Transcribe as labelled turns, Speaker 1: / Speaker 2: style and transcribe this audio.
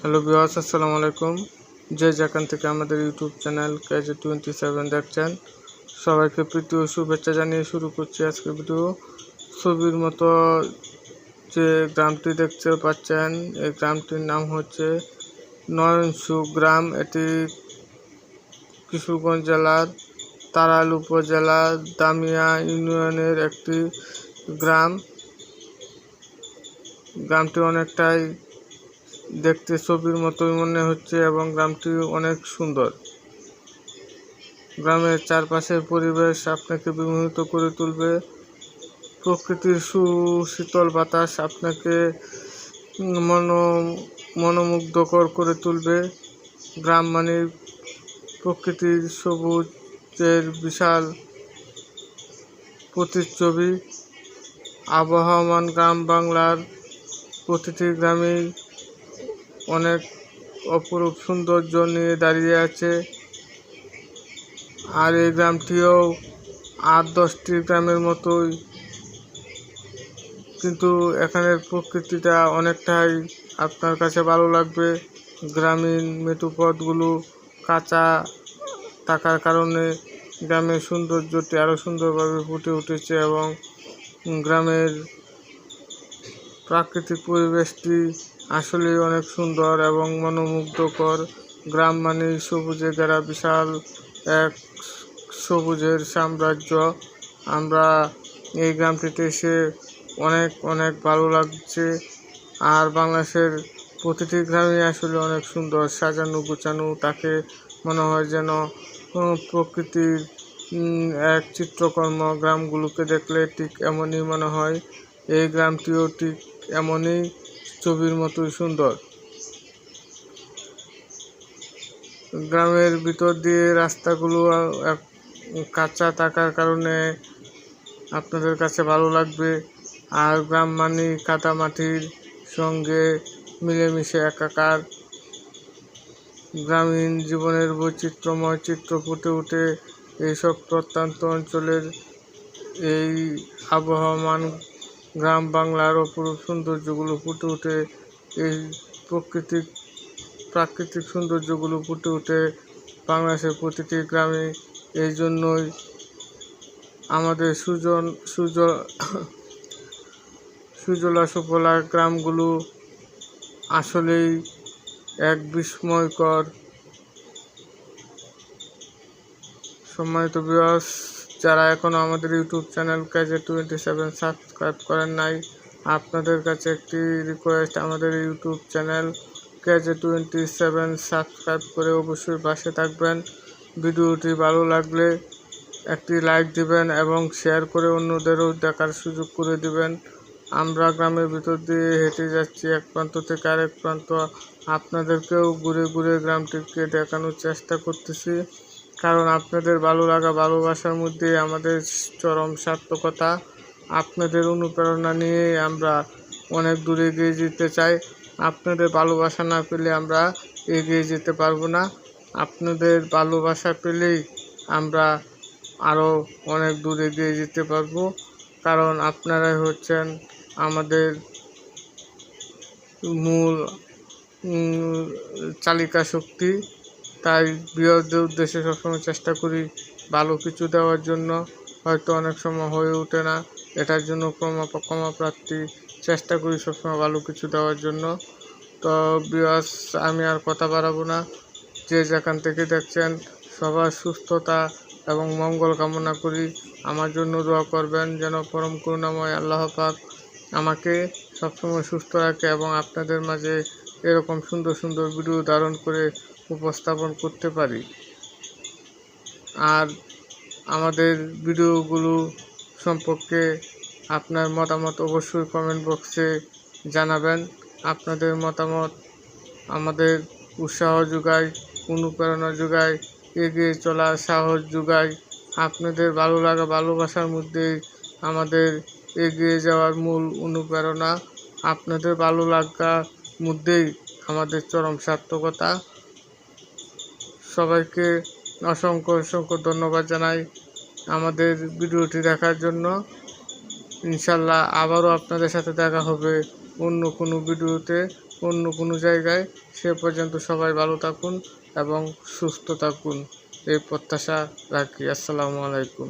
Speaker 1: Hello বিহাস আসসালামু আলাইকুম যে যেখান থেকে আমাদের YouTube channel KJ twenty seven দেখছেন। সবাইকে প্রীতি ও শুভেচ্ছা জানিয়ে শুরু করছি আজকে ভিডিও ছবির মতো যে গ্রামটি দেখতে পাচ্ছেন, এই গ্রামটির নাম হচ্ছে নয়নসু গ্রাম। এটি কিশোরগঞ্জ জেলার তারাল উপজেলার দামিয়া ইউনিয়নের একটি গ্রাম। গ্রামটি অনেকটাই দেখতে ছবির মতোই মনে হচ্ছে এবং গ্রামটি অনেক সুন্দর। গ্রামের চারপাশের পরিবেশ আপনাকে বিমোহিত করে তুলবে। প্রকৃতির সুশীতল বাতাস আপনাকে মন, মনোমুগ্ধকর করে তুলবে। গ্রাম মানে প্রকৃতির সবুজের বিশাল প্রতিচ্ছবি। আবহমান গ্রাম বাংলার প্রতিটি গ্রামেই অনেক অপরূপ সৌন্দর্য নিয়ে দাঁড়িয়ে আছে। আর এই গ্রামটিও আট, দশটি গ্রামের মতোই। কিন্তু এখানের প্রকৃতিটা অনেকটাই আপনার কাছে ভালো লাগবে। গ্রামীণ মেঠোপথগুলো কাঁচা থাকার কারণে গ্রামের সৌন্দর্যটি আরও সুন্দরভাবে ফুটে উঠেছে এবং গ্রামের প্রাকৃতিক পরিবেশটি আসলেই অনেক সুন্দর এবং মনোমুগ্ধকর। গ্রাম মানে সবুজে ঘেরা বিশাল এক সবুজের সাম্রাজ্য। আমরা এই গ্রামটিতে এসে অনেক অনেক ভালো লাগছে। আর বাংলাদেশের প্রতিটি গ্রামই আসলে অনেক সুন্দর। সাজানো, গোছানো, তাকে মনে হয় যেন প্রকৃতির এক চিত্রকর্ম। গ্রামগুলোকে দেখলে ঠিক এমনই মনে হয়। এই গ্রামটিও ঠিক এমনই। ছবির মতোই সুন্দর। গ্রামের ভিতর দিয়ে রাস্তাগুলো কাঁচা থাকার কারণে আপনাদের কাছে ভালো লাগবে। আর গ্রাম মানে কাদা মাটির সঙ্গে মিলেমিশে একাকার। গ্রামীণ জীবনের বৈচিত্র্যময় চিত্র ফুটে উঠে এইসব প্রত্যন্ত অঞ্চলের এই আবহমান গ্রাম বাংলার অপরূপ সৌন্দর্যগুলো ফুটে উঠে এই প্রকৃতিক, প্রাকৃতিক সৌন্দর্যগুলো ফুটে উঠে বাংলাদেশের প্রতিটি গ্রামে। এই জন্যই আমাদের সুজন, সুজ, সুজলা সুফলা গ্রামগুলো আসলেই এক বিস্ময়কর। সম্মানিত বিয়স যারা এখনও আমাদের YouTube channel KJ twenty seven subscribe করেন নাই, আপনাদের কাছে একটি রিকোয়েস্ট আমাদের YouTube channel KJ twenty seven subscribe করে অবশ্যই পাশে থাকবেন। ভিডিওটি ভালো লাগলে একটি লাইক দিবেন এবং শেয়ার করে অন্যদেরও দেখার সুযোগ করে দিবেন। আমরা গ্রামের ভিতর দিয়ে হেঁটে যাচ্ছি, এক প্রান্ত থেকে আরেক প্রান্ত। আপনাদেরকেও ঘুরে ঘুরে গ্রামটিকে দেখানোর চেষ্টা করতেছি। কারণ আপনাদের ভালো লাগা, ভালোবাসার মধ্যে আমাদের চরম সার্থকতা, আপনাদের অনুপ্রেরণা নিয়ে আমরা অনেক দূরে এগিয়ে যেতে চাই। আপনাদের ভালোবাসা না পেলে আমরা এগিয়ে যেতে পারব না। আপনাদের ভালোবাসা পেলেই আমরা আরও অনেক দূর এগিয়ে যেতে পারব। কারণ আপনারাই হচ্ছেন আমাদের মূল চালিকা শক্তি। তাই বৃহৎদের উদ্দেশ্যে সবসময় চেষ্টা করি ভালো কিছু দেওয়ার জন্য। হয়তো অনেক সময় হয়ে ওঠে না। এটার জন্য ক্ষমা ক্ষমা প্রার্থী চেষ্টা করি সবসময় ভালো কিছু দেওয়ার জন্য। তো বিয়াস আমি আর কথা বাড়াবো না। যে যেখান থেকে দেখছেন, সবার সুস্থতা এবং মঙ্গল কামনা করি। আমার জন্য দোয়া করবেন যেন পরম করুণাময় আল্লাহ পাক আমাকে সবসময় সুস্থ রাখে এবং আপনাদের মাঝে এরকম সুন্দর সুন্দর ভিডিও ধারণ করে উপস্থাপন করতে পারি। আর আমাদের ভিডিওগুলো সম্পর্কে আপনার মতামত অবশ্যই কমেন্ট বক্সে জানাবেন। আপনাদের মতামত আমাদের উৎসাহ যোগায়, অনুপ্রেরণা যোগায়, এগিয়ে চলার সাহস যোগায়। আপনাদের ভালো লাগা, ভালোবাসার মধ্যেই আমাদের এগিয়ে যাওয়ার মূল অনুপ্রেরণা আপনাদের ভালো লাগার মধ্যেই আমাদের চরম সার্থকতা। সবাইকে অসংখ্য অসংখ্য ধন্যবাদ জানাই আমাদের ভিডিওটি দেখার জন্য। ইনশাল্লাহ আবারও আপনাদের সাথে দেখা হবে অন্য কোনো ভিডিওতে, অন্য কোনো জায়গায়। সে পর্যন্ত সবাই ভালো থাকুন এবং সুস্থ থাকুন। এই প্রত্যাশা রাখি। আসসালামু আলাইকুম।